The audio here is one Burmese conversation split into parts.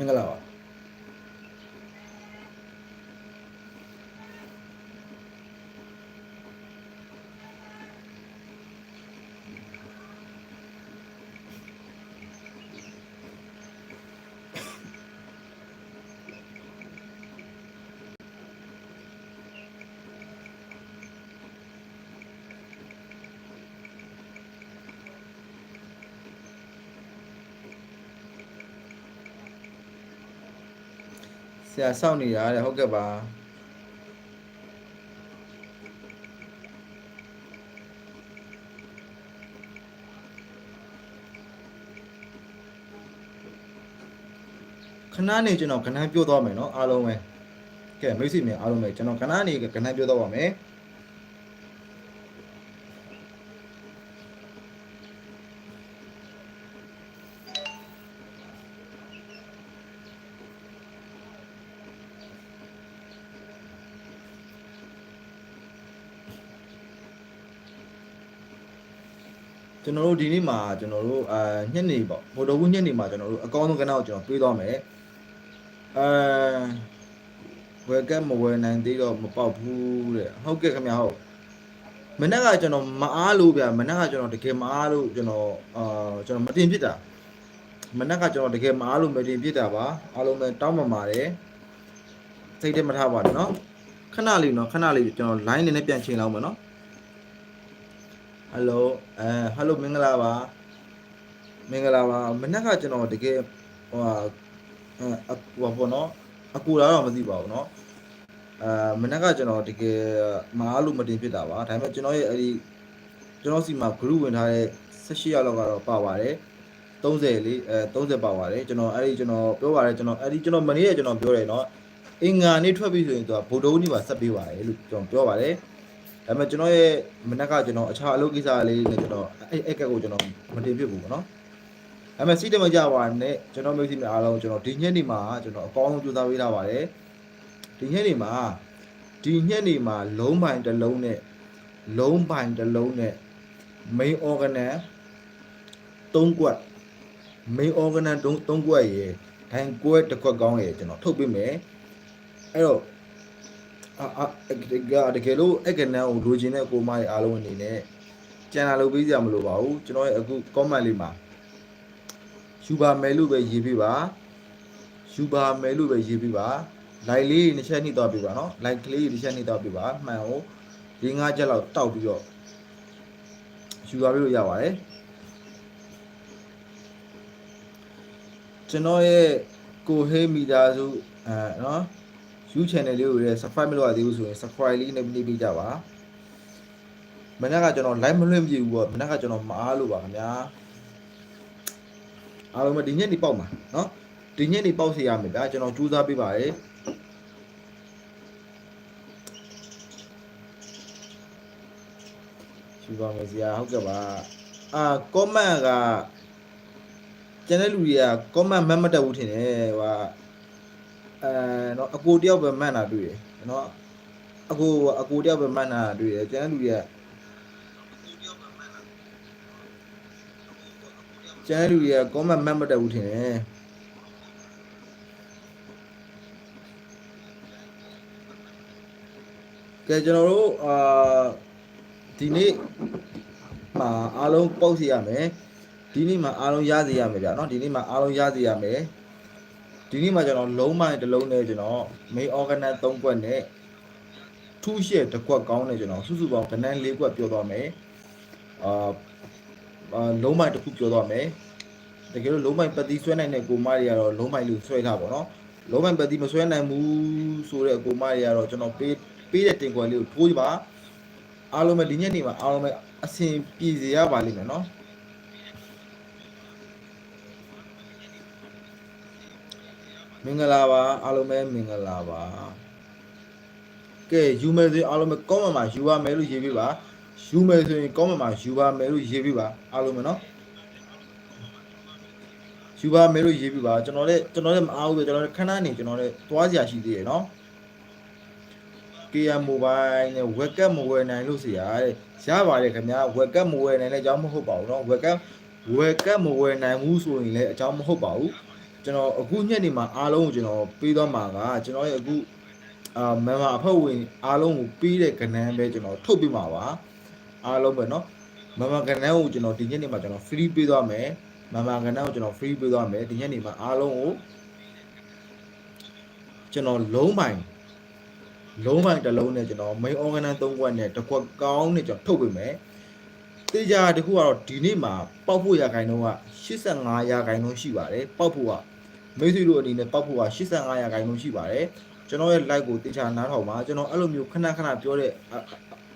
မင်္ဂလာ ဆရာစောင့်နေတာတဲ့ဟုတ်ကဲ့ပါခဏနေကျွန်တော်ခဏပြောသွားမယ်เนาะအားလုံးပဲကဲမိတ်ဆွေများအားလုံးပဲကျွန်တော်ခဏနေခဏပြောသွားပါမယ် ကျွန်တော်တို့ဒီနေ့မှာကျွန်တော်တို့အာညနေပေါ့ဗိုလ်တော်ဘူးညနေမှာကျွန်တော်တို့အကောင်းဆုံးကဏ္ဍကိုကျွန်တော်တွေးသွားမယ်အဲဝယ်ကက်မဝယ်နိုင်သေးတော့မပေါက်ဘူးတဲ့ဟုတ်ကဲ့ခင်ဗျာဟုတ်မနေ့ကကျွန်တော်မအားလို့ဗျာမနေ့ကကျွန်တော်တကယ်မအားလို့ကျွန်တော်အာကျွန်တော်မတင်ဖြစ်တာမနေ့ကကျွန်တော်တကယ်မအားလို့မတင်ဖြစ်တာပါအားလုံးပဲတောင်းပန်ပါတယ်စိတ်ထဲမထားပါနဲ့နော်ခဏလေးနော်ခဏလေးကျွန်တော် line နေနဲ့ပြန်ချိန်လောက်မယ်နော် ဟယ်လိုအဲဟယ်လိုမင်္ဂလာပါမင်္ဂလာပါမနေ့ကကျွန်တော်တကယ်ဟိုဟာဟိုဘောနော်အကူလာတော့မသိပါဘူးနော်အာမနေ့ကကျွန်တော်တကယ်မအားလို့မတင်ဖြစ်တာပါဒါပေမဲ့ကျွန်တော်ရဲ့အဲ့ဒီကျွန်တော်စီမှာ group ဝင်ထားတဲ့18ရက်လောက်ကတော့ပါပါတယ်30လေးအဲ30ပါပါတယ်ကျွန်တော်အဲ့ဒီကျွန်တော်ပြောပါတယ်ကျွန်တော်အဲ့ဒီကျွန်တော်မနေ့ကကျွန်တော်ပြောတယ်နော်အင်္ဂါနေ့ထွက်ပြီဆိုရင်သူကဗုဒ္ဓဦးနေ့မှာဆက်ပေးပါတယ်လို့ကျွန်တော်ပြောပါတယ် ဒါပေမဲ့ကျွန်တော်ရဲ့မနက်ကကျွန်တော်အခြားအလုပ်ကိစ္စလေးနဲ့ကျွန်တော်အဲ့အဲ့ကက်ကိုကျွန်တော်မတင်ပြဘူးပေါ့နော်ဒါပေမဲ့စိတ်တမကြပါနဲ့ကျွန်တော်မျိုးစီများအားလုံးကျွန်တော်ဒီညက်နေမှာကျွန်တော်အကောင်းဆုံးကြိုးစားပေးထားပါတယ်ဒီညက်နေမှာဒီညက်နေမှာလုံးပိုင်တစ်လုံးနဲ့လုံးပိုင်တစ်လုံးနဲ့ main organ သုံးကွက် main organ သုံးသုံးကွက်ရေဒိုင်ကွက်တစ်ကွက်ကောင်းရေကျွန်တော်ထုတ်ပေးမယ်အဲ့တော့အာအာ တကယ်လို့အကနန်ကိုလိုချင်တဲ့ကိုမတွေအားလုံးအနေနဲ့ကြံလာလုပ်ပေးစရာမလိုပါဘူးကျွန်တော်ရဲ့အခု comment လေးမှာယူပါမယ်လို့ပဲရေးပေးပါယူပါမယ်လို့ပဲရေးပေးပါ like လေးတစ်ချက်နှိပ်သွားပေးပါနော် like လေးတစ်ချက်နှိပ်သွားပေးပါမှန်ဟုတ်၄၅ချက်လောက်တောက်ပြီးတော့ယူသွားပေးလို့ရပါတယ်ကျွန်တော်ရဲ့ကိုဟေးမီတာစုအဲနော် นาะ YouTube channel လေးကိုလည်း subscribe မလုပ်ရသေးဘူးဆိုရင် subscribe လေးနဲ့နှိပ်ပေးကြပါမနေ့ကကျွန်တော် live မလွှင့်ပြဘူးပေါ့မနေ့ကကျွန်တော်မအားလို့ပါခင်ဗျာအားလုံးပဲဒီညက်နေပေါက်မှာเนาะဒီညက်နေပေါက်စီရမယ်ဗျာကျွန်တော်ကြိုးစားပေးပါတယ်ရှိပါမယ်ဆရာဟုတ်ကဲ့ပါအာ comment ကကျန်တဲ့လူတွေက comment မတ်မတက်ဘူးထင်တယ်ဟိုက အဲเนาะအကိုတယောက်ပဲမှန်တာတွေ့တယ်เนาะအကိုအကိုတယောက်ပဲမှန်တာတွေ့တယ်ကျန်တဲ့လူတွေကကျန်တဲ့လူတွေက comment မှတ်မတက်ဘူးထင်တယ်ကဲကျွန်တော်တို့အာဒီနေ့မှာအားလုံးပေါက်စီရမယ်ဒီနေ့မှာအားလုံးရစီရမယ်ဗျာเนาะဒီနေ့မှာအားလုံးရစီရမယ် ဒီနေ့မှာကျွန်တော်လုံးမိုင်းတစ်လုံးနဲ့ကျွန်တော် main organ 3ကွက်နဲ့ထူးရှက်တစ်ကွက်ကောင်းနဲ့ကျွန်တော်စုစုပေါင်းကနန်း4ကွက်ပြောသွားမယ်အာအာလုံးမိုင်းတစ်ခုပြောသွားမယ်တကယ်လို့လုံးမိုင်းပတ်တိဆွဲနိုင်တဲ့ကိုမတွေကတော့လုံးမိုင်းလို့ဆွဲထားပါတော့လုံးမိုင်းပတ်တိမဆွဲနိုင်ဘူးဆိုတဲ့ကိုမတွေကတော့ကျွန်တော်ပေးပေးတဲ့တင်ကွက်လေးကိုထိုးပါအားလုံးပဲဒီညနေမှာအားလုံးပဲအဆင်ပြေစေရပါလိမ့်မယ်နော် မင်္ဂလာပါအားလုံးပဲမင်္ဂလာပါကဲယူမယ်ဆိုရင်အားလုံးပဲ comment မှာယူပါမယ်လို့ရေးပြပါယူမယ်ဆိုရင် comment မှာယူပါမယ်လို့ရေးပြပါအားလုံးပဲเนาะယူပါမယ်လို့ရေးပြပါကျွန်တော်လည်းကျွန်တော်လည်းမအားဘူးပဲကျွန်တော်လည်းခဏနေကျွန်တော်လည်းသွားစရာရှိသေးတယ်เนาะ KM mobile နဲ့ webcam မဝယ်နိုင်လို့ဆရာတဲ့ရပါတယ်ခင်ဗျာ webcam မဝယ်နိုင်တဲ့အကြောင်းမဟုတ်ပါဘူးเนาะ webcam webcam မဝယ်နိုင်ဘူးဆိုရင်လည်းအကြောင်းမဟုတ်ပါဘူး ကျွန်တော်အခုညက်နေမှာအားလုံးကိုကျွန်တော်ပေးသွားမှာကကျွန်တော်ရဲ့အခုအာမမအဖွဲ့ဝင်အားလုံးကိုပေးတဲ့ကဏ္ဍပဲကျွန်တော်ထုတ်ပြမှာပါအားလုံးပဲเนาะမမကဏ္ဍကိုကျွန်တော်ဒီညက်နေမှာကျွန်တော် free ပေးသွားမယ်မမကဏ္ဍကိုကျွန်တော် free ပေးသွားမယ်ဒီညက်နေမှာအားလုံးကိုကျွန်တော်လုံးပိုင်လုံးပိုင်တစ်လုံးနဲ့ကျွန်တော် main organ 3ခွက်နဲ့တစ်ခွက်ကောင်းနဲ့ကျွန်တော်ထုတ်ပေးမယ် တေချာတခုကတော့ဒီနေ့မှာပောက်ဖို့ရခိုင်နှုန်းက85ရာခိုင်နှုန်းရှိပါတယ်ပောက်ဖို့ကမိတ်ဆွေတို့အနေနဲ့ပောက်ဖို့က85ရာခိုင်နှုန်းရှိပါတယ်ကျွန်တော်ရဲ့ like ကိုတေချာနားထောင်ပါကျွန်တော်အဲ့လိုမျိုးခဏခဏပြောတဲ့အ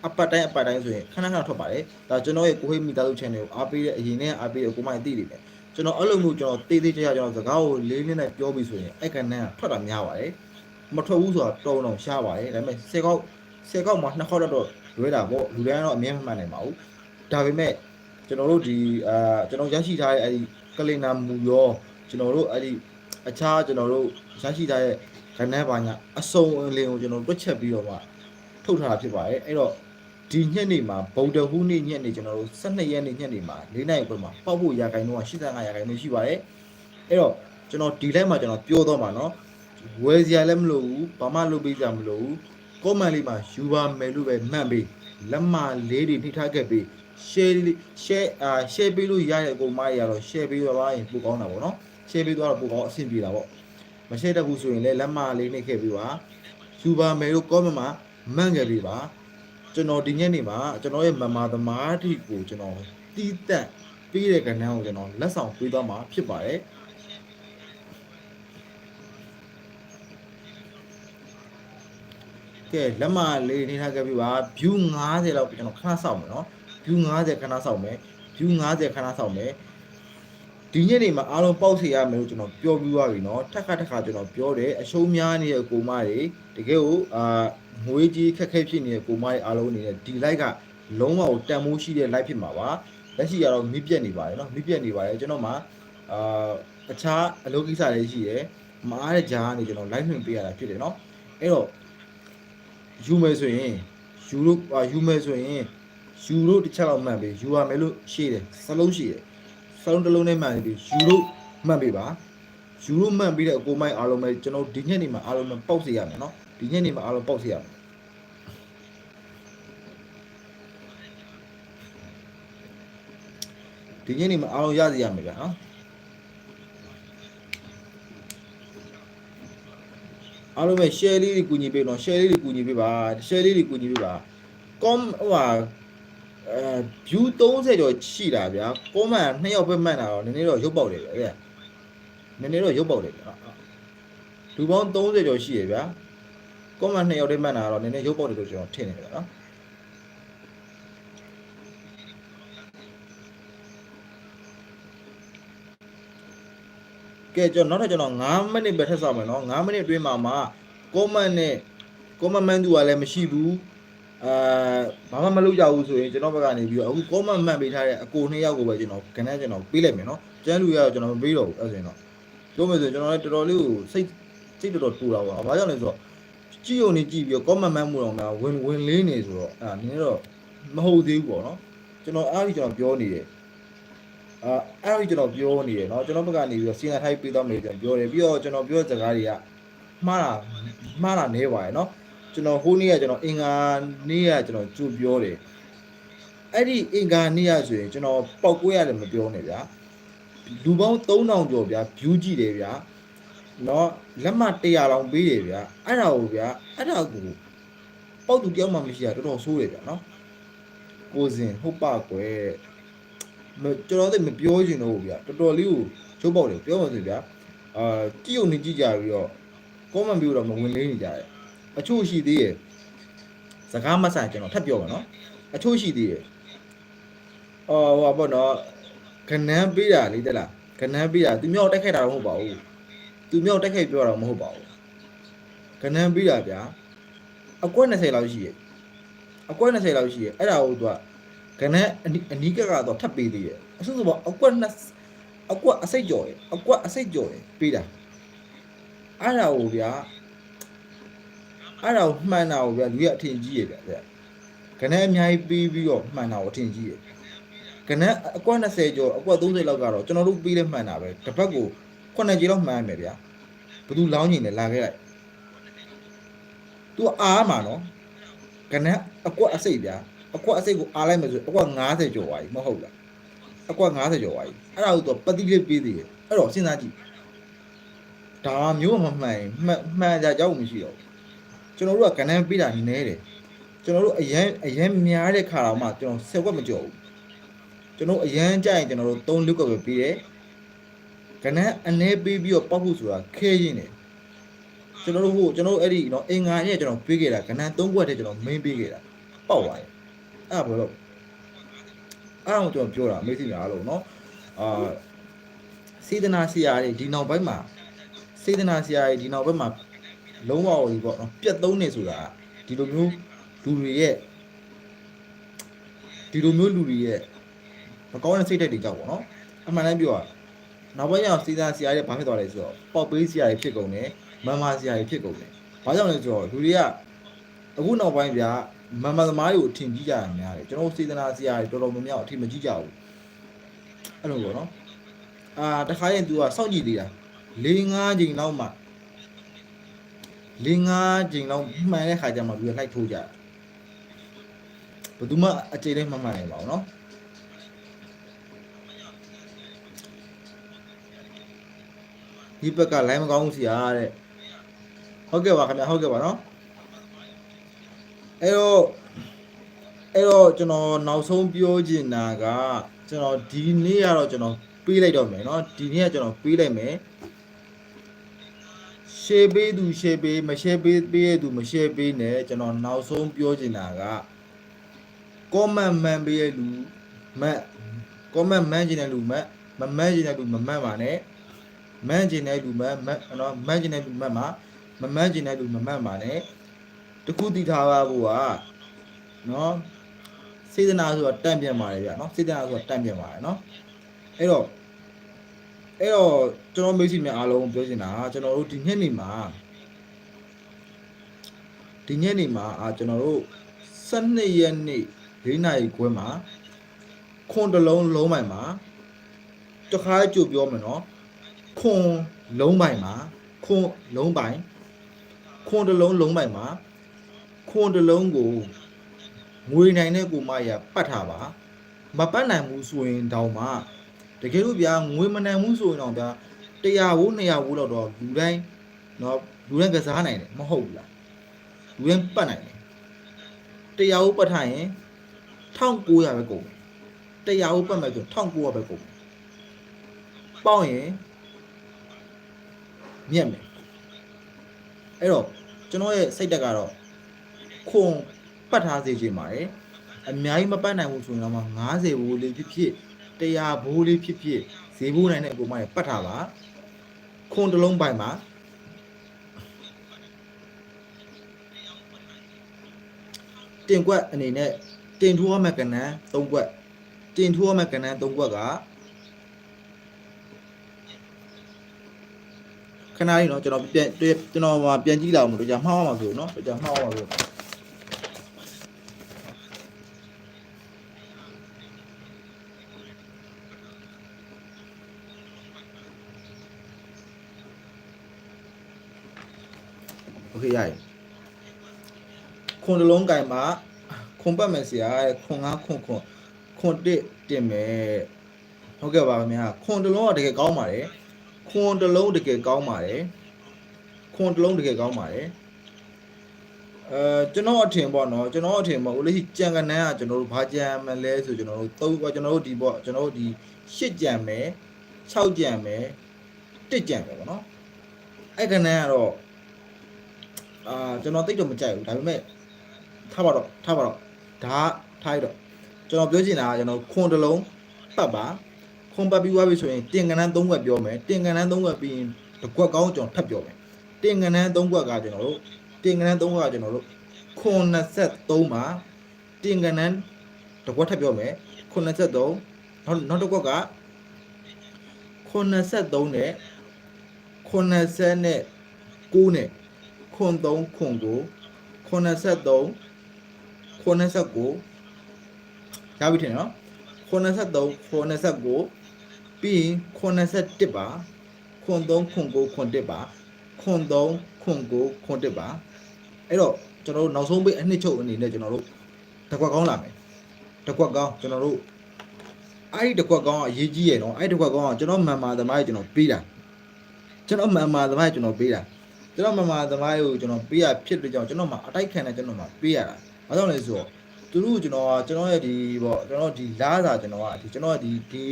အပတ်တိုင်းအပတ်တိုင်းဆိုရင်ခဏခဏထွက်ပါတယ်ဒါကျွန်တော်ရဲ့ကိုဟိမီတာလူ channel ကိုအားပေးတဲ့အရင်နဲ့အားပေးတဲ့ကိုမိုင်သိနေတယ်ကျွန်တော်အဲ့လိုမျိုးကျွန်တော်တေးသေးချာကျွန်တော်စကားကိုလေးလေးနဲ့ပြောပြီးဆိုရင်အဲ့ကဏ္ဍကထွက်တာများပါတယ်မထွက်ဘူးဆိုတာတော်တော်ရှားပါတယ်ဒါပေမဲ့10ကောက်10ကောက်မှာ2ခေါက်တော့လွဲတာပေါ့လူတိုင်းတော့အမြဲမမှန်နိုင်ပါဘူး ဒါပေမဲ့ကျွန်တော်တို့ဒီအာကျွန်တော်ရရှိထားတဲ့အဲဒီကလင်နာမူရောကျွန်တော်တို့အဲဒီအခြားကျွန်တော်တို့ရရှိထားတဲ့ကဏ္ဍပါညာအစုံအလင်ကိုကျွန်တော်တွက်ချက်ပြီးတော့မှထုတ်ထားတာဖြစ်ပါတယ်အဲ့တော့ဒီညက်နေမှာဗုဒ္ဓဟူးနေ့ညက်နေကျွန်တော်တို့12ရက်နေ့ညက်နေမှာ၄နိုင်ခွဲမှာပောက်ဖို့ရာခိုင်နှုန်းက85ရာခိုင်နှုန်းရှိပါတယ်အဲ့တော့ကျွန်တော်ဒီလိုက်မှာကျွန်တော်ပြောတော့မှာနော်ဝယ်စရာလည်းမလိုဘူးဘာမှလုပ်ပေးစရာမလိုဘူး comment လေးမှာယူပါမယ်လို့ပဲမှန်ပေးလက်မလေးတွေနှိထားခဲ့ပေး share share အာ share ပေးလို့ရတဲ့ကိုမိုင်းရတော့ share ပေးသွားရင်ပိုကောင်းတာပေါ့နော် share ပေးသွားတော့ပိုကောင်းအဆင်ပြေတာပေါ့မ share တတ်ဘူးဆိုရင်လည်းလက်မလေးနဲ့ခဲ့ပြီးပါ super mail ကို comment မှာမှန်ခဲ့ပြီးပါကျွန်တော်ဒီညနေမှာကျွန်တော်ရဲ့မမသမားတိကိုကျွန်တော်တီးတက်ပေးတဲ့ကဏ္ဍကိုကျွန်တော်လက်ဆောင်ပေးသွားမှာဖြစ်ပါတယ်ကဲလက်မလေးနေထားခဲ့ပြီပါ view 90လောက်ကျွန်တော်ခဏစောင့်မယ်နော် view 90ခဏစောင့်မယ် view 90ခဏစောင့်မယ်ဒီညနေမှာအားလုံးပေါက်စီရမယ်လို့ကျွန်တော်ပြောပြီးသွားပြီเนาะထက်ခါထက်ခါကျွန်တော်ပြောတယ်အရှုံးများနေတဲ့ကိုမတွေတကယ်ကိုအာငွေကြီးခက်ခဲဖြစ်နေတဲ့ကိုမတွေအားလုံးအနေနဲ့ဒီ like ကလုံးဝကိုတန်မိုးရှိတဲ့ like ဖြစ်မှာပါလက်ရှိကတော့မိပြက်နေပါတယ်เนาะမိပြက်နေပါတယ်ကျွန်တော်မှာအာအခြားအလုပ်ကိစ္စတွေရှိတယ်မအားတဲ့ဂျာကနေကျွန်တော် live နှင်ပေးရတာဖြစ်တယ်เนาะအဲ့တော့ယူမယ်ဆိုရင်ယူလို့ယူမယ်ဆိုရင် ယူလို့တစ်ချက်လောက်မှတ်ပေးယူရမယ်လို့ရှိတယ်စလုံးရှိတယ်စလုံးတစ်လုံးနဲ့မှန်ပြီးယူလို့မှတ်ပေးပါယူလို့မှတ်ပြီးတဲ့အကိုမိုက်အားလုံးပဲကျွန်တော်ဒီညက်နေမှာအားလုံးပဲပေါက်စေရမယ်နော်ဒီညက်နေမှာအားလုံးပေါက်စေရမယ်ဒီညက်နေမှာအားလုံးရစေရမယ်ဗျာနော်အားလုံးပဲ share လေးတွေကူညီပေးတော့ share လေးတွေကူညီပေးပါ share လေးတွေကူညီပေးပါ com ဟိုဟာ အဲ view 30ကျော်ရှိတာဗျာ comment နှစ်ယောက်ပဲမှတ်တာတော့နည်းနည်းတော့ရုပ်ပေါက်တယ်ဗျာအဲ့ဒါနည်းနည်းတော့ရုပ်ပေါက်တယ်ဗျာလူပေါင်း30ကျော်ရှိရဗျာ comment နှစ်ယောက်တည်းမှတ်တာတော့နည်းနည်းရုပ်ပေါက်တယ်လို့ကျွန်တော်ထင်နေတယ်ဗျာနော်ကဲကျွန်တော်နောက်ထပ်ကျွန်တော်9မိနစ်ပဲထပ်ဆောင်မယ်နော်9မိနစ်အတွင်းမှာမှ comment နဲ့ comment မှန်သူကလည်းမရှိဘူး အာဘာမှမလုပ်ကြဘူးဆိုရင်ကျွန်တော်ဘက်ကနေပြီးတော့အခု comment မှတ်ပေးထားတဲ့အကိုနှစ်ယောက်ကိုပဲကျွန်တော်ကဏ္ဍကျွန်တော်ပေးလိုက်မယ်နော်ကျန်းလူရတော့ကျွန်တော်မပေးတော့ဘူးအဲ့ဆိုရင်တော့ပြောမယ်ဆိုရင်ကျွန်တော်လည်းတော်တော်လေးကိုစိတ်စိတ်တော်တော်တူတာပါဘာကြောင့်လဲဆိုတော့ကြည့်ုံနေကြည့်ပြီးတော့ comment မှတ်မှုတော့ငါဝင်ဝင်လေးနေဆိုတော့အဲ့ဒါနည်းနည်းတော့မဟုတ်သေးဘူးပေါ့နော်ကျွန်တော်အားကြီးကျွန်တော်ပြောနေတယ်အာအဲ့ဒီကျွန်တော်ပြောနေတယ်เนาะကျွန်တော်ဘက်ကနေပြီးတော့စီနာထိုက်ပေးသွားမယ်ကျွန်တော်ပြောတယ်ပြီးတော့ကျွန်တော်ပြောတဲ့စကားတွေကမှားတာမှားတာနေပါရဲ့เนาะ ကျွန်တော်ဟိုနေ့ကကျွန်တော်အင်္ဂါနေ့ကကျွန်တော်ကြိုပြောတယ်အဲ့ဒီအင်္ဂါနေ့ကဆိုရင်ကျွန်တော်ပောက်ကွဲရတယ်မပြောနဲ့ဗျာလူပေါင်း3000ကျော်ဗျာ view ကြည့်တယ်ဗျာเนาะလက်မှတ်100လောင်ပေးတယ်ဗျာအဲ့ဒါကိုဗျာအဲ့ဒါကိုပေါက်သူတယောက်မှမရှိတာတော်တော်ဆိုးတယ်ဗျာเนาะကိုစင်ဟုတ်ပါကွယ်မကျွန်တော်သိမပြောချင်တော့ဘူးဗျာတော်တော်လေးကိုချုပ်ပေါက်တယ်ပြောမှဆိုဗျာအာကြည့်ုံနေကြည့်ကြပြီးတော့ comment ပြီးတော့မဝင်လေးနေကြတယ် အချို့ရှိသေးရဲ့စကားမဆိုင်ကျွန်တော်ထပ်ပြောပါနော်အချို့ရှိသေးရဲ့အော်ဟိုပါတော့ခဏန်းပေးတာလေတက်လားခဏန်းပေးတာသူမြောက်တက်ခိုက်တာတော့မဟုတ်ပါဘူးသူမြောက်တက်ခိုက်ပြောတာမဟုတ်ပါဘူးခဏန်းပေးတာဗျာအကွက်20လောက်ရှိရဲ့အကွက်20လောက်ရှိရဲ့အဲ့ဒါကိုသူကခဏန်းအနီးကကတော့ထပ်ပေးသေးရဲ့အဆူဆိုပေါ့အကွက်20အကွက်အစိတ်ကြော်ရဲ့အကွက်အစိတ်ကြော်ရဲ့ပေးတာအဲ့ဒါကိုဗျာ အဲ့ဒါကိုမှန်တာကိုဗျာလူရအထင်ကြီးရဲ့ဗျာဗျာခဏအများကြီးပေးပြီးတော့မှန်တာကိုအထင်ကြီးရဲ့ခဏအကွက်20ကျော်အကွက်30လောက်ကတော့ကျွန်တော်တို့ပေးလဲမှန်တာပဲတစ်ပတ်ကိုခုနှစ်ကြီးလောက်မှန်းရမယ်ဗျာဘသူလောင်းနေလဲလာခဲ့လိုက် तू အားမှာနော်ကနက်အကွက်အစိတ်ဗျာအကွက်အစိတ်ကိုအားလိုက်မယ်ဆိုအကွက်90ကျော်သွားပြီမဟုတ်လားအကွက်90ကျော်သွားပြီအဲ့ဒါကို तू ပတိလေးပေးသေးတယ်အဲ့တော့စဉ်းစားကြည့်ဒါမျိုးမမှန်ရင်မှန်မှန်ကြကြောက်မရှိတော့ဘူး ကျွန်တော်တို့ကကနန်းပေးတာနည်းတယ်ကျွန်တော်တို့အရန်အရန်များတဲ့ခါတော့မှကျွန်တော်ဆက်ဝက်မကြော်ဘူးကျွန်တော်အရန်ကြရင်ကျွန်တော်တို့3လုတ်ကပဲပေးတယ်ကနန်းအနေပေးပြီးတော့ပောက်ဖို့ဆိုတာခဲရင်းတယ်ကျွန်တော်တို့ဟိုကျွန်တော်တို့အဲ့ဒီနော်အင်္ဂါရဲ့ကျွန်တော်ပေးခဲ့တာကဏ္ဍ၃ဘွက်တည်းကျွန်တော် main ပေးခဲ့တာပေါက်သွားတယ်အဲ့ဒါဘယ်လိုအဲ့ဒါကိုကျွန်တော်ပြောတာမေးစီများလို့နော်အာစေတနာဆရာတွေဒီနောက်ပိုင်းမှာစေတနာဆရာတွေဒီနောက်ပိုင်းမှာ လုံးဝဟိုဒီပေါ့နော်ပြတ်သုံးနေဆိုတာဒီလိုမျိုးလူတွေရဲ့ဒီလိုမျိုးလူတွေရဲ့မကောင်းတဲ့စိတ်ဓာတ်တွေကြောက်ပေါ့နော်အမှန်တမ်းပြောရနောက်ပိုင်းကျတော့စေတနာဆရာတွေဘာဖြစ်သွားလဲဆိုတော့ပေါက်ပေးဆရာတွေဖြစ်ကုန်တယ်မန်မာဆရာကြီးဖြစ်ကုန်တယ်။ဘာကြောင့်လဲဆိုတော့လူတွေကအခုနောက်ပိုင်းဗျာမန်မာသမားတွေကိုအထင်ကြီးကြတာများတယ်။ကျွန်တော်တို့စေတနာဆရာတွေတော်တော်များများအထင်မကြီးကြဘူး။အဲ့လိုပေါ့နော်။အာတခါရင် तू ကစောင့်ကြည့်သေးတာ၄၅ချိန်လောက်မှ ၄၅ချိန်လောက်မှန်တဲ့ခါကျမှ तू ကလိုက်ထိုးကြတာ။ဘယ်သူမှအချိန်လေးမမှန်နိုင်ပါဘူးနော်။ဒီဘက်ကလိုင်းမကောင်းဘူးဆရာတဲ့ဟုတ်ကဲ့ပါခင်ဗျာဟုတ်ကဲ့ပါနော်အဲ့တော့အဲ့တော့ကျွန်တော်နောက်ဆုံးပြောချင်တာကကျွန်တော်ဒီနေ့ကတော့ကျွန်တော်ပေးလိုက်တော့မယ်เนาะဒီနေ့ကကျွန်တော်ပေးလိုက်မယ် ရှေ့ပေးသူရှေ့ပေးမရှေ့ပေးပေးရသူမရှေ့ပေးနဲ့ကျွန်တော်နောက်ဆုံးပြောချင်တာက comment မှန်ပေးရလူမှတ် comment မှန်ချင်တဲ့လူမှတ်မမှန်ချင်တဲ့လူမမှန်ပါနဲ့မန်းကျင်တဲ့လူမန်းမန်းနော်မန်းကျင်တဲ့လူမန်းမှာမမန်းကျင်တဲ့လူမမန်းပါနဲ့တခုတည်ထားပါဖို့ကနော်စေတနာဆိုတာတန့်ပြန်ပါတယ်ဗျာနော်စေတနာဆိုတာတန့်ပြန်ပါတယ်နော်အဲ့တော့ အဲ့တော့ကျွန်တော်မိတ်ဆွေများအားလုံးပြောချင်တာကကျွန်တော်တို့ဒီညနေမှာဒီညနေမှာအာကျွန်တော်တို့12ရက်နေ့၄နာရီခွဲမှာခွန်တလုံးလုံးပိုင်မှာတခါကြိုပြောမယ်နော်ခွန်လုံးပိုင်မှာခွန်လုံးပိုင်ခွန်တစ်လုံးလုံးပိုင်မှာခွန်တစ်လုံးကိုငွေနိုင်တဲ့ကိုမရပတ်ထားပါမပတ်နိုင်ဘူးဆိုရင်တောင်မှ တကယ်လို့ဗျာငွေမနိုင်ဘူးဆိုရင်တော့ဗျာ100ဘူး200ဘူးလောက်တော့လူတိုင်းတော့လူတိုင်းကစားနိုင်တယ်မဟုတ်ဘူးလားလူတိုင်းပတ်နိုင်တယ်100ဘူးပတ်ထားရင်1900ပဲကုန်တယ်100ဘူးပတ်မယ်ဆို1900ပဲကုန်တယ်ပေါက်ရင်မြက်မယ်အဲ့တော့ကျွန်တော်ရဲ့စိတ်တက်ကတော့ခွန်ပတ်ထားစေချင်ပါတယ်အများကြီးမပတ်နိုင်ဘူးဆိုရင်တော့မှ90ဘိုးလေးဖြစ်ဖြစ် 100ဘိုးလေးဖြစ်ဖြစ်ဈေးဘိုးနိုင်တဲ့အပေါ်မှာပတ်ထားပါခွန်တစ်လုံးပိုင်ပါတင်ကွက်အနေနဲ့တင်ထိုးရမယ့်ကဏ္ဍ3ကွက်တင်ထိုးရမယ့်ကဏ္ဍ3ကွက်က ခဏလေးเนาะကျွန်တော်ပြန်ကျွန်တော်ပြန်ကြည့်လာအောင်လို့ကြာမှားအောင်ပါဆိုเนาะကြာမှားအောင်ပါဆို ခရိုင်ခွန်တလုံးကင်မှာခွန်ပတ်မယ်ဆရာခွန်ငါခွန်ခွန်ခွန်တစ်တင်မယ်ဟုတ်ကဲ့ပါခင်ဗျာခွန်တလုံးကတကယ်ကောင်းပါတယ်ခွန်တလုံးတကယ်ကောင်းပါတယ်ခွန်တလုံးတကယ်ကောင်းပါတယ်အဲကျွန်တော်အထင်ပေါ့နော်ကျွန်တော်အထင်ပေါ့ဦးလေးကြံကနန်းကကျွန်တော်တို့ဘာကြံမလဲဆိုကျွန်တော်တို့သုံးပေါ့ကျွန်တော်တို့ဒီပေါ့ကျွန်တော်တို့ဒီ၈ကြံမယ်၆ကြံမယ်၁ကြံပဲပေါ့နော်အဲကနန်းကတော့ အာကျွန်တော်တိတ်တော့မကြိုက်ဘူးဒါပေမဲ့ထားပါတော့ထားပါတော့ဒါထားရတော့ကျွန်တော်ပြောချင်တာကကျွန်တော်ခွန်တစ်လုံးပတ်ပါခွန်ပတ်ပြီးသွားပြီဆိုရင်တင်ကနန်း၃ခွက်ပြောမယ်တင်ကနန်း၃ခွက်ပြီးရင်တစ်ခွက်ကောင်းကျွန်တော်ထပ်ပြောမယ်တင်ကနန်း၃ခွက်ကကျွန်တော်တို့တင်ကနန်း၃ခွက်ကကျွန်တော်တို့ခွန်23မှာတင်ကနန်းတစ်ခွက်ထပ်ပြောမယ်ခွန်23နောက်နောက်တစ်ခွက်ကခွန်23နဲ့ခွန်20နဲ့9နဲ့ ခွန်3ခွန်9ခွန်23ခွန်29ရပြီထင်နော်ခွန်23ခွန်29ပြီးရင်81ပါခွန်3ခွန်9ခွန်1ပါခွန်3ခွန်9ခွန်1ပါအဲ့တော့ကျွန်တော်တို့နောက်ဆုံးပိတ်အနှစ်ချုပ်အနေနဲ့ကျွန်တော်တို့တစ်ခွက်ကောင်းလာမယ်တစ်ခွက်ကောင်းကျွန်တော်တို့အဲ့ဒီတစ်ခွက်ကောင်းကအရေးကြီးရဲ့နော်အဲ့ဒီတစ်ခွက်ကောင်းကကျွန်တော်မန်မာသမားကြီးကျွန်တော်ပေးတာကျွန်တော်မန်မာသမားကြီးကျွန်တော်ပေးတာ ကျွန်တော်မန်မာသမားကြီးကိုကျွန်တော်ပေးရဖြစ်တဲ့ကြောင့်ကျွန်တော်မှအတိုက်ခံတဲ့ကျွန်တော်မှပေးရတာဘာကြောင့်လဲဆိုတော့သူတို့ကျွန်တော်ကကျွန်တော်ရဲ့ဒီပေါ့ကျွန်တော်ဒီလားစာကျွန်တော်ကဒီကျွန်တော်ကဒီဒီ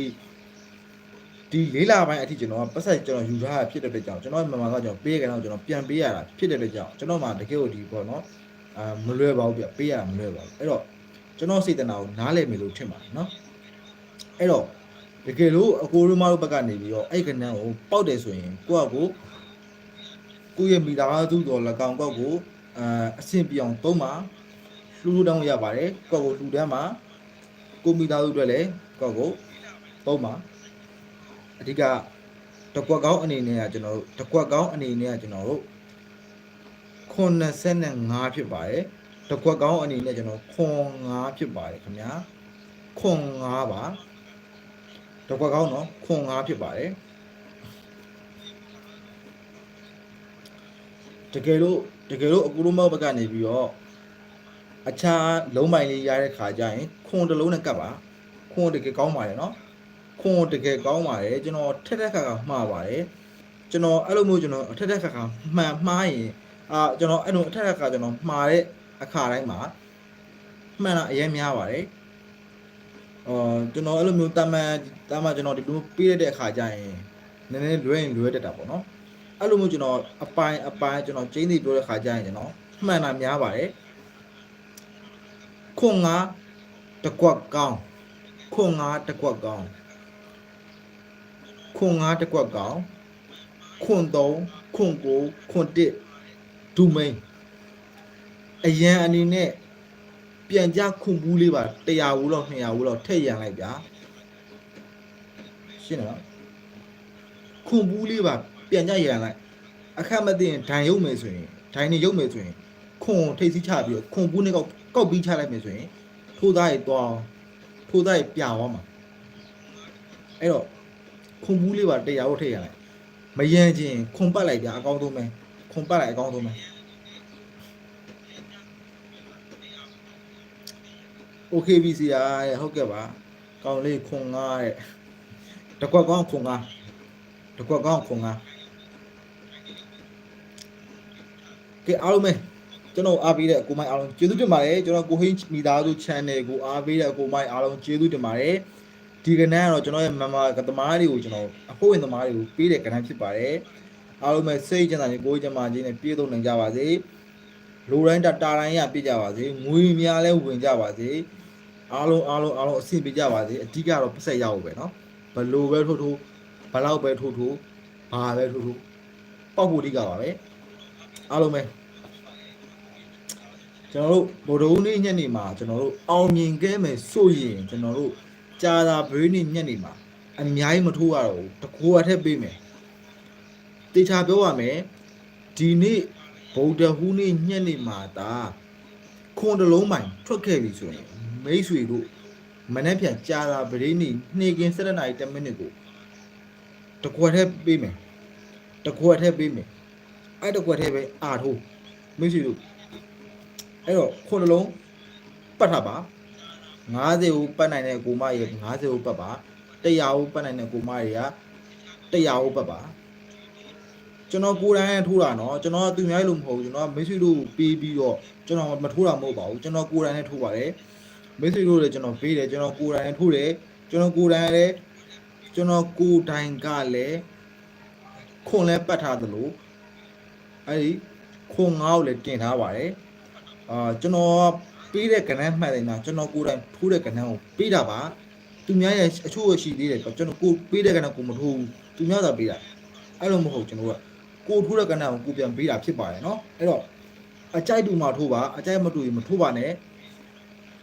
ဒီလေးလာပိုင်းအထိကျွန်တော်ကပတ်ဆက်ကျွန်တော်ယူထားတာဖြစ်တဲ့အတွက်ကြောင့်ကျွန်တော်မြန်မာကကျွန်တော်ပေးရကြတော့ကျွန်တော်ပြန်ပေးရတာဖြစ်တဲ့အတွက်ကြောင့်ကျွန်တော်မှတကယ်ကိုဒီပေါ့နော်အာမလွယ်ပါဘူးပြပေးရတာမလွယ်ပါဘူးအဲ့တော့ကျွန်တော်စိတ်တနာကိုနားလည်မယ်လို့ထင်ပါတယ်နော်အဲ့တော့တကယ်လို့အကိုတို့မတို့ဘက်ကနေပြီးတော့အဲ့ကနန်းကိုပောက်တယ်ဆိုရင်ကိုယ့်အကို ကိုယ့်ရဲ့မိသားစုတော်၎င်းကောက်ကိုအာအဆင်ပြေအောင်သုံးပါလှူလှူတောင်းရပါတယ်ကိုယ့်ကိုလှူတန်းပါကိုမိသားစုအတွက်လည်းကိုယ့်ကိုသုံးပါအဓိကတကွက်ကောင်းအနေနဲ့ကကျွန်တော်တို့တကွက်ကောင်းအနေနဲ့ကကျွန်တော်တို့85ဖြစ်ပါတယ်တကွက်ကောင်းအနေနဲ့ကျွန်တော်ခွန်5ဖြစ်ပါတယ်ခင်ဗျာခွန်5ပါတကွက်ကောင်းနော်ခွန်5ဖြစ်ပါတယ် တကယ်လို့တကယ်လို့အကူလုံးမောက်ဘက်ကနေပြီးတော့အခြားလုံးပိုင်လေးရတဲ့ခါကျရင်ခွန်တစ်လုံးနဲ့ကပ်ပါခွန်တကယ်ကောင်းပါတယ်နော်ခွန်တကယ်ကောင်းပါတယ်ကျွန်တော်ထက်ထက်ခါခါမှားပါတယ်ကျွန်တော်အဲ့လိုမျိုးကျွန်တော်အထက်ထက်ခါခါမှန်မှားရင်အာကျွန်တော်အဲ့လိုအထက်ထက်ခါကျွန်တော်မှားတဲ့အခါတိုင်းမှာမှန်တာအရင်များပါတယ်အော်ကျွန်တော်အဲ့လိုမျိုးတာမန်တာမန်ကျွန်တော်ဒီလိုပေးရတဲ့အခါကျရင်နည်းနည်းလွဲရင်လွဲတတ်တာပေါ့နော် အဲ့လိုမျိုးကျွန်တော်အပိုင်းအပိုင်းကျွန်တော်ကျင်းနေပြောတဲ့ခါကျရင်ကျွန်တော်မှန်တာများပါတယ်ခွန်ငါတကွက်ကောင်းခွန်ငါတကွက်ကောင်းခွန်9တစ်ကွက်ကောင်ခွန်3ခွန်9ခွန်1ဒူမိန်အရန်အနေနဲ့ပြန်ကြခွန်ဘူးလေးပါ100ဘူးလောက်200ဘူးလောက်ထည့်ရန်လိုက်ဗျာရှင်းနော်ခွန်ဘူးလေးပါ ပြန်ကြရန်လိုက်အခက်မသိရင်ဒိုင်ရုပ်မယ်ဆိုရင်ဒိုင်နေရုပ်မယ်ဆိုရင်ခွန်ထိတ်စီးချပြီးတော့ခွန်ဘူးနဲ့ကောက်ကောက်ပြီးချလိုက်မယ်ဆိုရင်ထိုးသားရီသွားထိုးသားရီပြသွားမှာအဲ့တော့ခွန်ဘူးလေးပါတရားကိုထည့်ရလိုက်မယံချင်းခွန်ပတ်လိုက်ဗျာအကောင်းဆုံးပဲခွန်ပတ်လိုက်အကောင်းဆုံးပဲ Okay ပြီစီယာရဲ့ဟုတ်ကဲ့ပါကောင်းလေးခွန်ငါတဲ့တကွက်ကောင်းခွန်ငါတကွက်ကောင်းခွန်ငါ ကဲအားလုံးပဲကျွန်တော်အားပေးတဲ့အကိုမိုင်းအားလုံးကျေးဇူးတင်ပါတယ်ကျွန်တော်ကိုဟင်းမိသားစု channel ကိုအားပေးတဲ့အကိုမိုင်းအားလုံးကျေးဇူးတင်ပါတယ် ဒီကနန်းကတော့ကျွန်တော်ရဲ့မမကသမားတွေကိုကျွန်တော်အဖို့ဝင်သမားတွေကိုပေးတဲ့ကနန်းဖြစ်ပါတယ်အားလုံးပဲစိတ်ကျန်တာကြီးကိုယ်ကျန်မာခြင်းနဲ့ပြည့်စုံနိုင်ကြပါစေလူတိုင်းတတာတိုင်းရပြည့်ကြပါစေငွေများလဲဝင်ကြပါစေအားလုံးအားလုံးအားလုံးအဆင်ပြေကြပါစေအဓိကတော့ပတ်ဆက်ရအောင်ပဲเนาะဘလို့ပဲထိုးထိုးဘလောက်ပဲထိုးထိုးဘာပဲထိုးထိုးပေါက်ဖို့အဓိကပါပဲ အားလုံးပဲကျွန်တော်တို့ဗုဒ္ဓဦးနေ့ညနေမှာကျွန်တော်တို့အောင်မြင်ခဲ့မယ်ဆိုရင်ကျွန်တော်တို့ကြာတာဘရင်းနေညက်နေမှာအများကြီးမထိုးရတော့ဘူးတကူအထက်ပေးမယ်တေချာပြောရမယ်ဒီနေ့ဗုဒ္ဓဟူးနေ့ညက်နေမှာဒါခွန်တလုံးမိုင်ထွက်ခဲ့ပြီဆိုရင်မိတ်ဆွေတို့မနေ့ပြန်ကြာတာဗရင်းနေနှေကင်း7နာရီ10မိနစ်ကိုတကူအထက်ပေးမယ်တကူအထက်ပေးမယ် အဲ့တကူအထက်ပဲအာထိုးမိတ်ဆွေတို့အဲ့တော့ခွန်တလုံးပတ်ထားပါ90ဦးပတ်နိုင်တဲ့ကိုမရေ90ဦးပတ်ပါ100ဦးပတ်နိုင်တဲ့ကိုမရေက100ဦးပတ်ပါကျွန်တော်ကိုယ်တိုင်ထိုးတာနော်ကျွန်တော်ကသူများလို့မဟုတ်ဘူးကျွန်တော်ကမိတ်ဆွေတို့ပေးပြီးတော့ကျွန်တော်မထိုးတာမဟုတ်ပါဘူးကျွန်တော်ကိုယ်တိုင်နဲ့ထိုးပါတယ်မိတ်ဆွေတို့လည်းကျွန်တော်ပေးတယ်ကျွန်တော်ကိုယ်တိုင်နဲ့ထိုးတယ်ကျွန်တော်ကိုယ်တိုင်လည်းကျွန်တော်ကိုယ်တိုင်ကလည်းခွန်လဲပတ်ထားသလို အဲဒီခွန်ငါးကိုလည်းတင်ထားပါတယ်အာကျွန်တော်ကပေးတဲ့ကဏ္ဍမှတ်တယ်နော်ကျွန်တော်ကိုယ်တိုင်ထိုးတဲ့ကဏ္ဍကိုပေးတာပါသူများရဲ့အချို့ရှိသေးတယ်ကျွန်တော်ကိုပေးတဲ့ကဏ္ဍကိုမထိုးဘူးသူများသာပေးတာအဲ့လိုမဟုတ်ကျွန်တော်ကကိုထိုးတဲ့ကဏ္ဍကိုကိုပြန်ပေးတာဖြစ်ပါတယ်နော်အဲ့တော့အကြိုက်တူမှထိုးပါအကြိုက်မတူရင်မထိုးပါနဲ့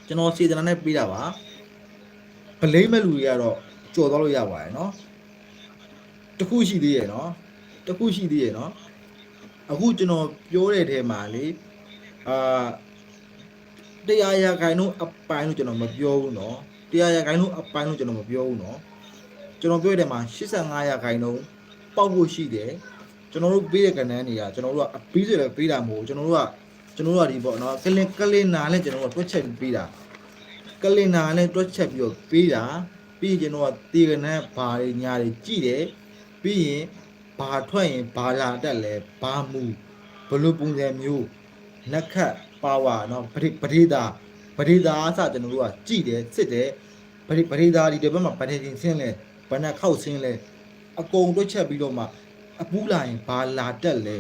ကျွန်တော်စေတနာနဲ့ပေးတာပါဗလိမ့်မဲ့လူတွေကတော့ကြော်သွားလို့ရပါတယ်နော်တခုရှိသေးရဲ့နော်တခုရှိသေးရဲ့နော် အခုကျွန်တော်ပြောတဲ့ထဲမှာလေအာ တရားရာခိုင်နှုန်းအပိုင်းလို့ကျွန်တော်မပြောဘူးเนาะတရားရာခိုင်နှုန်းအပိုင်းလို့ကျွန်တော်မပြောဘူးเนาะကျွန်တော်ပြောတဲ့မှာ85ရာခိုင်နှုန်း ပေါက်ဖို့ရှိတယ်ကျွန်တော်တို့ပေးတဲ့ကဏ္ဍတွေကကျွန်တော်တို့ကအပြီးဆိုလည်းပေးတာမဟုတ်ဘူးကျွန်တော်တို့ကကျွန်တော်တို့ကဒီပေါ့နော်ကလင်ကလင်နာနဲ့ကျွန်တော်တို့ကတွက်ချက်ပြီးပေးတာကလင်နာနဲ့တွက်ချက်ပြီးတော့ပေးတာပြီးရင်ကျွန်တော်ကတေကနန်းဘာတွေညာတွေကြည့်တယ်ပြီးရင် ဘာထွက်ရင်ဘာလာတက်လဲဘာမူဘယ်လိုပုံစံမျိုးနက်ခတ်ပါဝါနော်ပရိပရိဒါပရိဒါအစကျွန်တော်တို့ကကြည့်တယ်စစ်တယ်ပရိပရိဒါဒီတစ်ဘက်မှာဗနေချင်းဆင်းလဲဗနက်ခောက်ဆင်းလဲအကုန်တွက်ချက်ပြီးတော့မှအပူးလာရင်ဘာလာတက်လဲ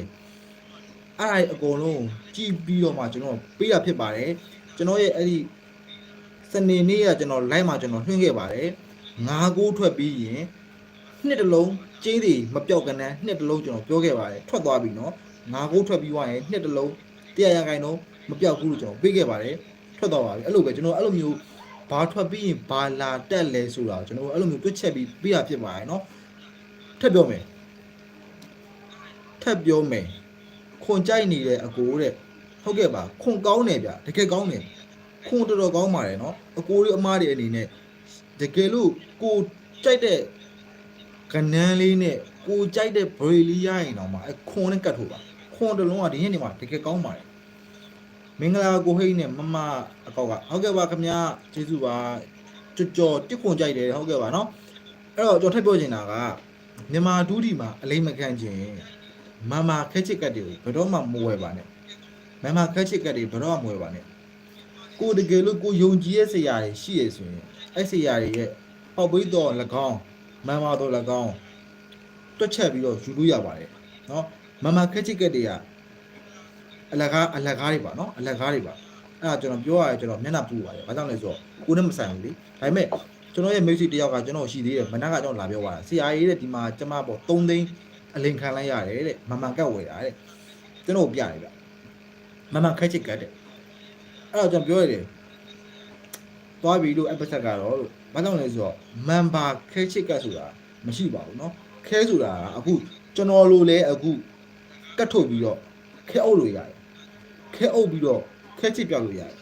အဲ့ဒါအကုန်လုံးကြည့်ပြီးတော့မှကျွန်တော်ပေးတာဖြစ်ပါတယ်ကျွန်တော်ရဲ့အဲ့ဒီစနေနေ့ကကျွန်တော် live မှာကျွန်တော်လွှင့်ခဲ့ပါတယ်ငါးကိုးထွက်ပြီးရင် နှစ်တလုံးကျင်းစီမပြောက်ကနန်းနှစ်တလုံးကျွန်တော်ပြောခဲ့ပါတယ်ထွက်သွားပြီနော်ငါးကိုးထွက်ပြီးသွားရင်နှစ်တလုံးတရားရခိုင်တော့မပြောက်ဘူးလို့ကျွန်တော်ပေးခဲ့ပါတယ်ထွက်သွားပါပြီအဲ့လိုပဲကျွန်တော်အဲ့လိုမျိုးဘာထွက်ပြီးရင်ဘာလာတက်လဲဆိုတာကိုကျွန်တော်အဲ့လိုမျိုးတွက်ချက်ပြီးပေးရဖြစ်ပါတယ်နော်ထပ်ပြောမယ်ထပ်ပြောမယ်ခွန်ကြိုက်နေတဲ့အကိုတဲ့ဟုတ်ကဲ့ပါခွန်ကောင်းတယ်ဗျတကယ်ကောင်းတယ်ခွန်တော်တော်ကောင်းပါတယ်နော်အကိုတွေအမားတွေအနေနဲ့တကယ်လို့ကိုကြိုက်တဲ့ ကနန်းလေးနဲ့ကိုကြိုက်တဲ့ braid လေးရရင်တော့မှအခွန်နဲ့ကတ်ထုတ်ပါခွန်တလုံးကဒီနေ့နေမှာတကယ်ကောင်းပါတယ်မင်္ဂလာကိုဟိတ်နဲ့မမအကောက်ကဟုတ်ကဲ့ပါခင်ဗျာကျေးဇူးပါကြော်ကြော်တစ်ခွန်ကြိုက်တယ်ဟုတ်ကဲ့ပါနော်အဲ့တော့ကျွန်တော်ထပ်ပြောချင်တာကမြန်မာဒူးဒီမှာအလိမ့်မခံခြင်းမမခက်ချစ်ကတ်တွေကိုဘယ်တော့မှမဝယ်ပါနဲ့မမခက်ချစ်ကတ်တွေဘယ်တော့မှမဝယ်ပါနဲ့ကိုတကယ်လို့ကိုယုံကြည်ရဲ့ဆရာတွေရှိရဆိုရင်အဲ့ဆရာတွေရဲ့ပေါက်ပိတ်တော်၎င်း မှန်ပါတော့၎င်းတွက်ချက်ပြီးတော့ယူလို့ရပါတယ်နော်မမခက်ချစ်ကက်တွေကအလကားအလကားတွေပါနော်အလကားတွေပါအဲ့ဒါကျွန်တော်ပြောရရင်ကျွန်တော်မျက်နှာပူပါတယ်ဘာကြောင့်လဲဆိုတော့ကိုယ်နဲ့မဆိုင်ဘူးလေဒါပေမဲ့ကျွန်တော်ရဲ့မိတ်ဆွေတယောက်ကကျွန်တော်ရှိသေးတယ်မနက်ကကျွန်တော်လာပြောသွားတာ CIA တဲ့ဒီမှာကျမပေါ့3သိန်းအလင်ခံလိုက်ရတယ်တဲ့မမကက်ဝယ်တာတဲ့ကျွန်တော်ပြတယ်ဗျမမခက်ချစ်ကက်တဲ့အဲ့တော့ကျွန်တော်ပြောရတယ်သွားပြီလို့ episode ကတော့လို့ ဘာကြောင့်လဲဆိုတော့ member ခဲချစ်ကတ်ဆိုတာမရှိပါဘူးเนาะခဲဆိုတာကအခုကျွန်တော်လိုလဲအခုကတ်ထုတ်ပြီးတော့ခဲအုပ်လို့ရတယ် ခဲအုပ်ပြီးတော့ခဲချစ်ပြောက်လို့ရတယ်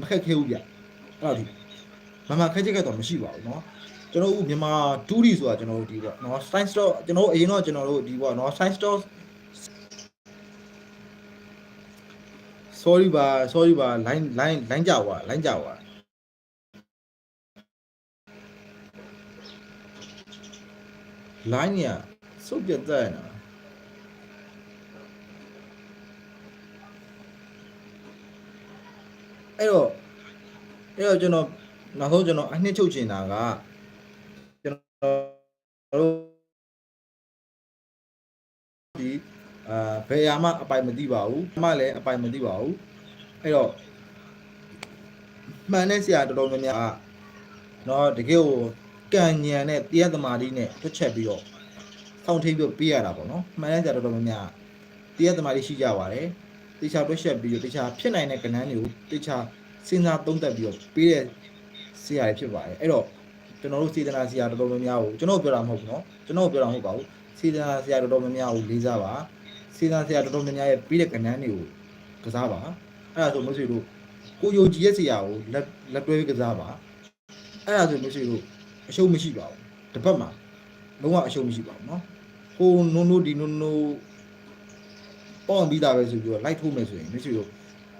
မခက်ခဲဘူးဗျအဲ့တော့ဒီမမခဲချစ်ကတော့မရှိပါဘူးเนาะကျွန်တော်တို့မြန်မာဒူးဒီဆိုတာကျွန်တော်တို့ဒီပေါ့เนาะ science store ကျွန်တော်တို့အရင်တော့ကျွန်တော်တို့ဒီပေါ့เนาะ science store sorry ပါ sorry ပါ line line line ကြွာ line ကြွာ line เนี่ยစုပ်ပြတ်တဲ့နော် အဲ့တော့အဲ့တော့ကျွန်တော်နောက်ဆုံးကျွန်တော်အနှစ်ချုပ်ချင်တာကကျွန်တော်တို့ဒီအာဘယ်ရာမှအပိုင်မသိပါဘူးအမလည်းအပိုင်မသိပါဘူးအဲ့တော့မှန်တဲ့ဆရာတော်တော်များများကနော်တကယ်ကို ကံညံနဲ့တရားသမာဓိနဲ့တွက်ချက်ပြီးတော့ထောင်ထိပ်ပြီးပေးရတာပေါ့နော်မှန်တဲ့ဆရာတော်တော်များများတရားသမာဓိရှိကြပါတယ် တေချာတွက်ချက်ပြီးတော့တေချာဖြစ်နိုင်တဲ့ကဏ္ဍတွေကိုတေချာစဉ်းစားသုံးသပ်ပြီးတော့ပေးတဲ့ဆရာတွေဖြစ်ပါတယ်အဲ့တော့ကျွန်တော်တို့စေတနာဆရာတော်တော်များများကိုကျွန်တော်ပြောတာမဟုတ်ဘူးเนาะကျွန်တော်ပြောတာမဟုတ်ပါဘူးစေတနာဆရာတော်တော်များများကိုလေးစားပါစေတနာဆရာတော်တော်များများရဲ့ပေးတဲ့ကဏ္ဍတွေကိုကစားပါအဲ့ဒါဆိုမဆွေတို့ကိုယုံကြည်ရဲ့ဆရာကိုလက်လက်တွဲကစားပါအဲ့ဒါဆိုမဆွေတို့ အရှုံးမရှိပါဘူးတစ်ပတ်မှာလုံးဝအရှုံးမရှိပါဘူးเนาะဟိုနိုးနိုးဒီနိုးနိုး ပေါ့ပြီးသားပဲဆိုပြီးတော့လိုက်ထိုးမယ်ဆိုရင်မရှိဘူး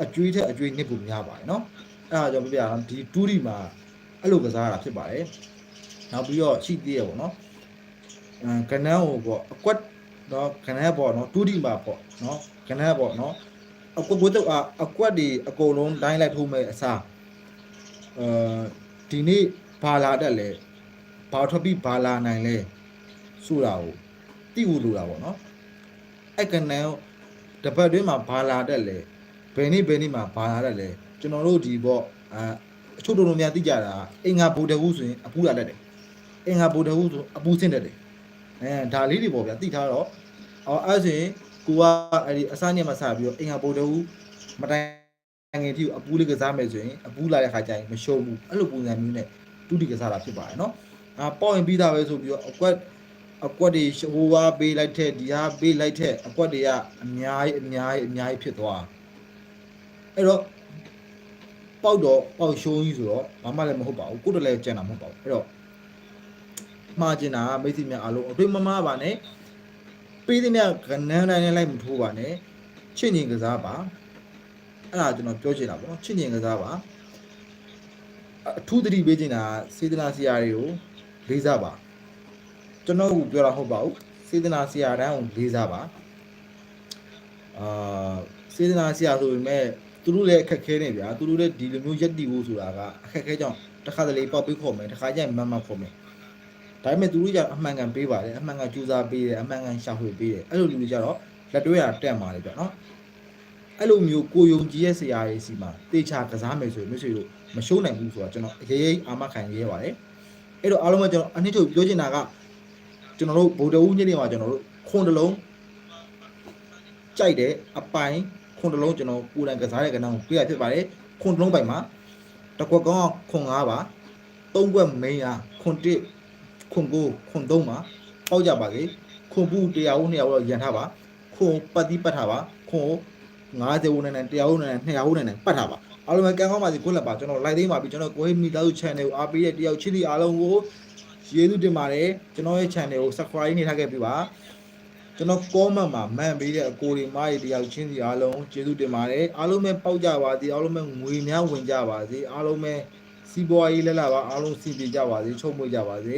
အကျွေးထက်အကျွေးနစ်ဖို့များပါတယ်เนาะအဲ့ဒါကြောင့်ပြပြအောင်ဒီတူးဒီမှာအဲ့လိုကစားရတာဖြစ်ပါတယ်နောက်ပြီးတော့ရှိသေးရပေါ့เนาะအဲကနန်းဟိုပေါ့အကွက်เนาะကနန်းပေါ့เนาะတူးဒီမှာပေါ့เนาะကနန်းပေါ့เนาะအကွက်ဘုတ်တော့အကွက်တွေအကုန်လုံးတိုင်းလိုက်ထိုးမယ်အစားအဲဒီနေ့ဘာလာတက်လဲ ဘာထွက်ပြီးဘာလာနိုင်လဲဆိုတာကိုသိဖို့လိုတာပေါ့နော်အဲ့ကနန်တပတ်တွင်းမှာဘာလာတတ်လဲဘယ်နေ့ဘယ်နေ့မှာဘာလာတတ်လဲကျွန်တော်တို့ဒီပေါ့အအချို့တော်တော်များသိကြတာအင်္ဂါဗုဒ္ဓဟူဆိုရင်အပူလာတတ်တယ်အင်္ဂါဗုဒ္ဓဟူဆိုအပူဆင့်တတ်တယ်အဲဒါလေးတွေပေါ့ဗျာသိထားတော့အော်အဲ့ဆိုရင်ကိုကအဲ့ဒီအစညက်မှာစပြီးတော့အင်္ဂါဗုဒ္ဓဟူမတိုင်ငယ်တိကိုအပူလေးကစားမယ်ဆိုရင်အပူလာတဲ့ခါကျရင်မရှုံးဘူးအဲ့လိုပုံစံမျိုးနဲ့တူတီကစားတာဖြစ်ပါတယ်နော် အာပေါ့ရင်ပြီးသားပဲဆိုပြီးတော့အကွက်အကွက်တွေဟိုဟာပေးလိုက်တဲ့ဒီဟာပေးလိုက်တဲ့အကွက်တွေကအများကြီးအများကြီးအများကြီးဖြစ်သွားအဲ့တော့ပေါက်တော့ပေါက်ရှုံးကြီးဆိုတော့ဘာမှလည်းမဟုတ်ပါဘူးကိုယ်တလည်းကြံတာမဟုတ်ပါဘူးအဲ့တော့မှားကျင်တာမိတ်ဆွေများအားလုံးအတွေ့မမားပါနဲ့ပေးတဲ့မြတ်ကနန်းတိုင်းနဲ့လိုက်မထိုးပါနဲ့ချစ်ငင်ကစားပါအဲ့ဒါကျွန်တော်ပြောချင်တာပေါ့နော်ချစ်ငင်ကစားပါအထူးသတိပေးချင်တာစေတနာဆရာတွေကို လေးစားပါကျွန်တော်ကပြောတာဟုတ်ပါဘူးစေတနာဆရာတန်းကိုလေးစားပါအာစေတနာဆရာဆိုပေမဲ့သူတို့လည်းအခက်ခဲနေဗျာသူတို့လည်းဒီလိုမျိုးရက်တီဖို့ဆိုတာကအခက်ခဲကြောင့်တစ်ခါတလေပေါက်ပေးခေါ်မယ်တစ်ခါကျရင်မတ်မတ်ခေါ်မယ်ဒါပေမဲ့သူတို့ကြအမှန်ကန်ပေးပါတယ်အမှန်ကန်ကြိုးစားပေးတယ်အမှန်ကန်ရှာဖွေပေးတယ်အဲ့လိုလူတွေကြတော့လက်တွဲရတက်มาလေပြနော်အဲ့လိုမျိုးကိုယုံကြည်ရဲ့ဆရာကြီးစီမှာတေချာကစားမယ်ဆိုရင်မရှိလို့မရှုံးနိုင်ဘူးဆိုတာကျွန်တော်အရေးရေးအာမခံရဲပါတယ် အဲ့တော့အားလုံးကကျွန်တော်အနှစ်ချုပ်ပြောချင်တာကကျွန်တော်တို့ဗုဒ္ဓဦးညနေမှာကျွန်တော်တို့ခွန်တလုံးကြိုက်တယ်အပိုင်ခွန်တလုံးကျွန်တော်ကိုယ်တိုင်ကစားတဲ့ကဏ္ဍကိုပြရဖြစ်ပါတယ်ခွန်တလုံးပိုင်မှာတစ်ခွက်ကောင်းခွန်၅ပါသုံးခွက်မိန်းအားခွန်တစ်ခွန်ကိုခွန်သုံးပါပေါက်ကြပါလေခွန်ဘူးတရားဦး200ဦးတော့ရန်ထားပါခွန်ပတ်တိပတ်ထားပါခွန်90ဦးနဲ့နဲ့တရားဦးနဲ့နဲ့200ဦးနဲ့နဲ့ပတ်ထားပါ အားလုံးပဲကံကောင်းပါစေကိုလက်ပါကျွန်တော် like သိမ်းပါပြီကျွန်တော်ကိုဟိမီသားစု channel ကိုအားပေးတဲ့တယောက်ချစ်သည့်အားလုံးကိုကျေးဇူးတင်ပါတယ်ကျွန်တော်ရဲ့ channel ကို subscribe နေထားခဲ့ပြီပါကျွန်တော် comment မှာမှန်ပေးတဲ့အကိုတွေမားတွေတယောက်ချင်းစီအားလုံးကျေးဇူးတင်ပါတယ်အားလုံးပဲပေါက်ကြပါစေအားလုံးပဲငွေများဝင်ကြပါစေအားလုံးပဲစီးပွားရေးလက်လာပါအားလုံးစီးပြကြပါစေချုပ်မွေ့ကြပါစေ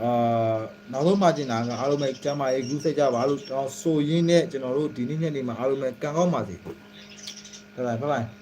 အာနောက်ဆုံးမှကျင်တာကအားလုံးပဲကျမ်းမာရေးကူးဆက်ကြပါလို့တောင်းဆိုရင်းနဲ့ကျွန်တော်တို့ဒီနေ့ညနေမှာအားလုံးပဲကံကောင်းပါစေဘိုင်ဘိုင်ဘိုင်ဘိုင်